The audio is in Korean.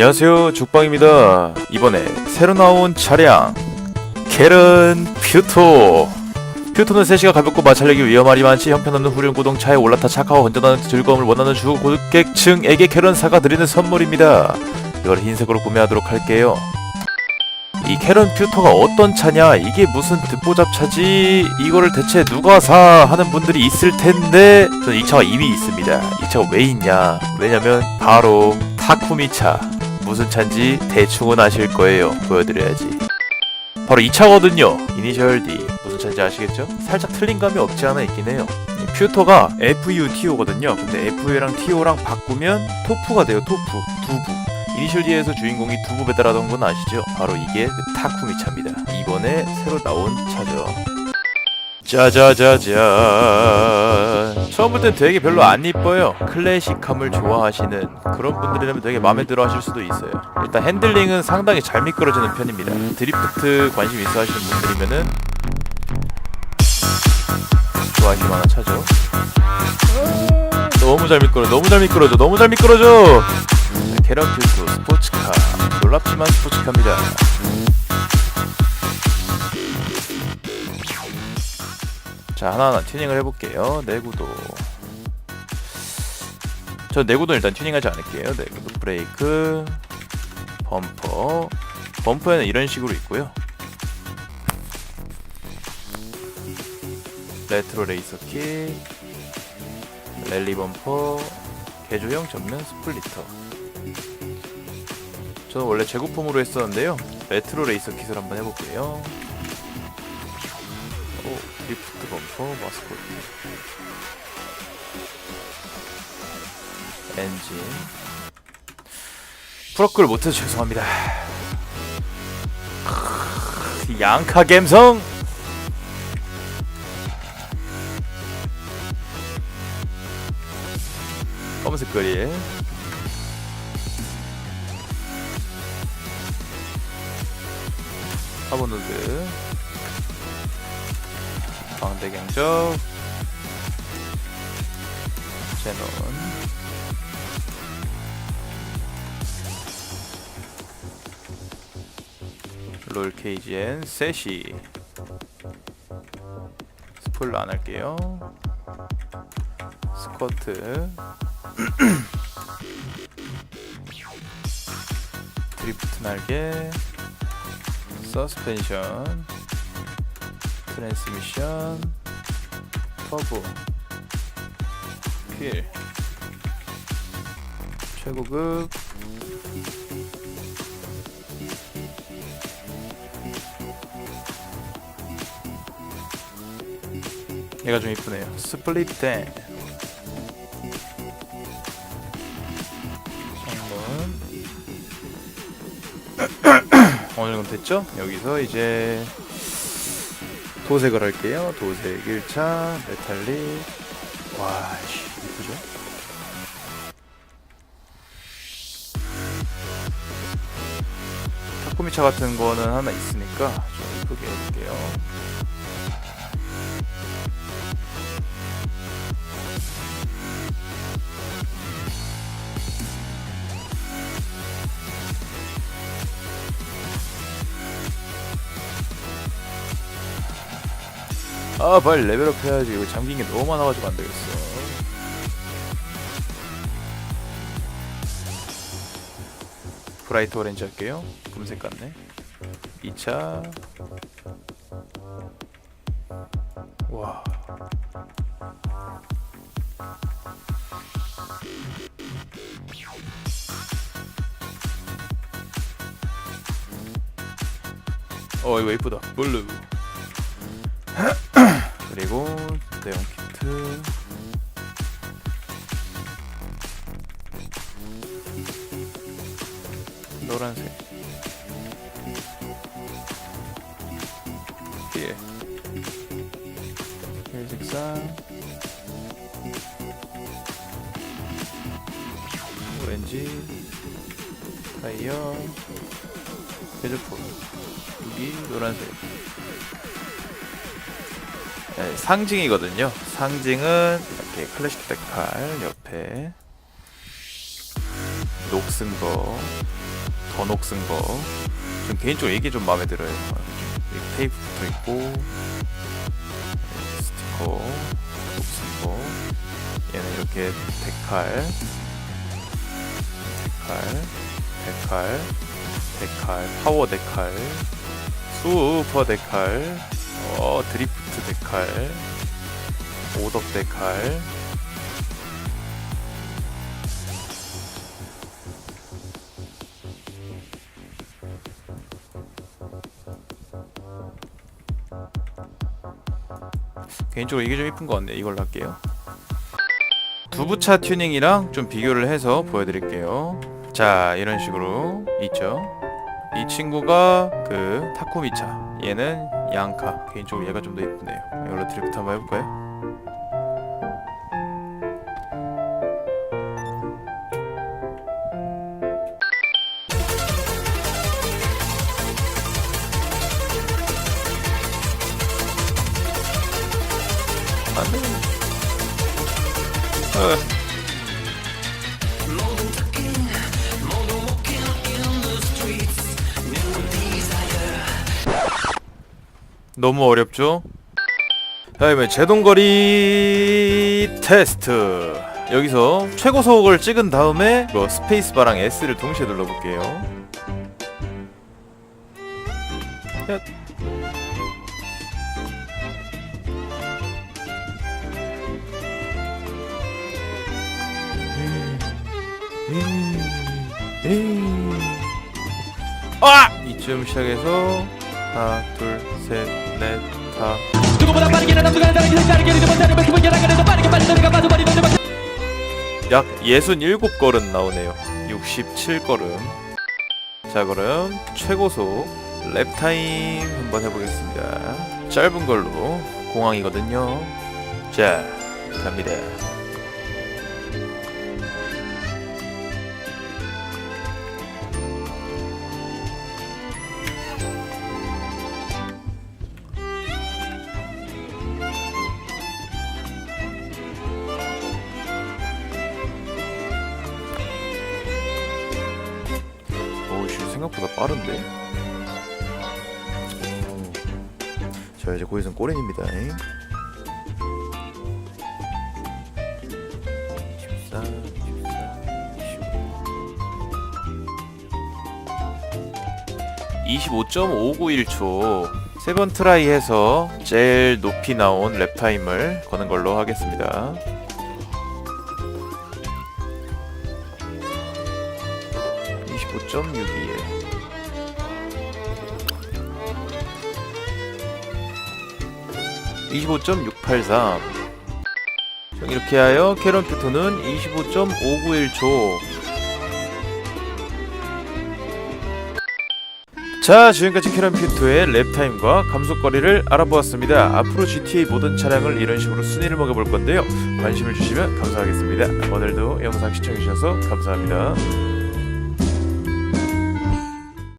안녕하세요 죽방입니다. 이번에 새로 나온 차량 캐런 퓨토. 퓨토는 3시가 가볍고 마찰력이 위험하리 많지 형편없는 후륜 구동차에 올라타 착하고 건전한 즐거움을 원하는 주 고객층에게 캐런사가 드리는 선물입니다. 이걸 흰색으로 구매하도록 할게요. 이 캐런 퓨토가 어떤 차냐? 이게 무슨 듣보잡 차지? 이거를 대체 누가 사? 하는 분들이 있을 텐데 저는 이 차가 이미 있습니다. 이 차가 왜 있냐? 왜냐면 바로 타쿠미차 무슨 차인지 대충은 아실 거예요 보여드려야지 바로 이 차거든요 이니셜 D 무슨 차인지 아시겠죠? 살짝 틀린 감이 없지 않아 있긴 해요 이 퓨토가 FUTO거든요 근데 FU랑 TO랑 바꾸면 토프가 돼요 토프 두부 이니셜 D에서 주인공이 두부 배달하던 건 아시죠? 바로 이게 그 타쿠미 차입니다. 이번에 새로 나온 차죠. 짜자자잔. 처음 볼 땐 되게 별로 안 이뻐요. 클래식함을 좋아하시는 그런 분들이라면 되게 마음에 들어 하실 수도 있어요. 일단 핸들링은 상당히 잘 미끄러지는 편입니다. 드리프트 관심 있어 하시는 분들이면은 좋아하실 만한 차죠. 너무 잘 미끄러, 너무 잘 미끄러져, 너무 잘 미끄러져. 캐런 필수 스포츠카 놀랍지만 스포츠카입니다 자 하나하나 튜닝을 해볼게요. 내구도. 저 내구도 일단 튜닝하지 않을게요. 내구도 브레이크 범퍼. 범퍼에는 이런 식으로 있고요. 레트로 레이서킷 랠리 범퍼 개조형 전면 스플리터. 저는 원래 재고품으로 했었는데요. 레트로 레이서 킷을 한번 해볼게요. 오, 리프트 범퍼, 마스코트. 엔진. 프로크를 못해서 죄송합니다. 크으, 양카 감성! 검은색 카본 우드 광대 경적 제논 롤 케이지엔 셋이. 스폴로 안 할게요. 스쿼트. 드리프트 날개. 서스펜션 트랜스미션 터보 휠 최고급. 얘가 좀 이쁘네요. 스플릿 댄. 창문 어느 정도 됐죠? 여기서 이제 도색을 할게요. 도색 1차 메탈릭 와, 씨, 이쁘죠? 타코미차 같은 거는 하나 있으니까 좀 이쁘게 해볼게요. 아 빨리 레벨업 해야지. 이거 잠긴 게 너무 많아가지고 안 되겠어. 브라이트 오렌지 할게요. 금색 같네. 2차. 와. 어 이거 이쁘다. 블루 그리고 내용 키트. 노란색. 힐. 힐 색상. 오렌지. 타이어. 헤드폰. 여기 노란색 네, 상징이거든요. 상징은 이렇게 클래식 백팔 옆에 녹슨 거 더 녹슨 거. 좀 개인적으로 이게 좀 마음에 들어요. 테이프 붙어 있고 네, 스티커 녹슨 거. 얘는 이렇게 데칼, 데칼, 데칼, 데칼, 파워 데칼, 슈퍼 데칼, 어 드리프트 데칼, 오덕 데칼. 개인적으로 이게 좀 이쁜 것 같네. 이걸로 할게요. 두부차 튜닝이랑 좀 비교를 해서 보여드릴게요. 자, 이런 식으로 있죠. 이 친구가 그 타코미차. 얘는 양카. 개인적으로 얘가 좀더 이쁘네요. 이걸로 드리프트 한번 해볼까요? 안 돼. 너무 어렵죠? 다음에 제동거리 테스트 여기서 최고 속을 찍은 다음에 이거 스페이스바랑 S를 동시에 눌러볼게요 야. 아! 이쯤 시작해서 하나 둘셋넷다. 누구보다 빠르게 나 남수가 다르게 색다르게 리듬을 타는 기분 열악하게도 빠르게 빨리 내가 봐도 머리 먼저 약 67걸음 나오네요. 67걸음. 자 그럼 최고속 랩타임 한번 해보겠습니다. 짧은 걸로 공항이거든요. 자 갑니다 생각보다 빠른데? 오. 자 이제 곧 있으면 꼬린입니다. 24 24 25.591초. 세번 트라이 해서 제일 높이 나온 랩타임을 거는 걸로 하겠습니다 25.62에. 25.683 이렇게 하여 캐런 퓨토는 25.591초. 자 지금까지 캐런 퓨토의 랩타임과 감속거리를 알아보았습니다. 앞으로 GTA 모든 차량을 이런 식으로 순위를 먹여볼 건데요. 관심을 주시면 감사하겠습니다. 오늘도 영상 시청해주셔서 감사합니다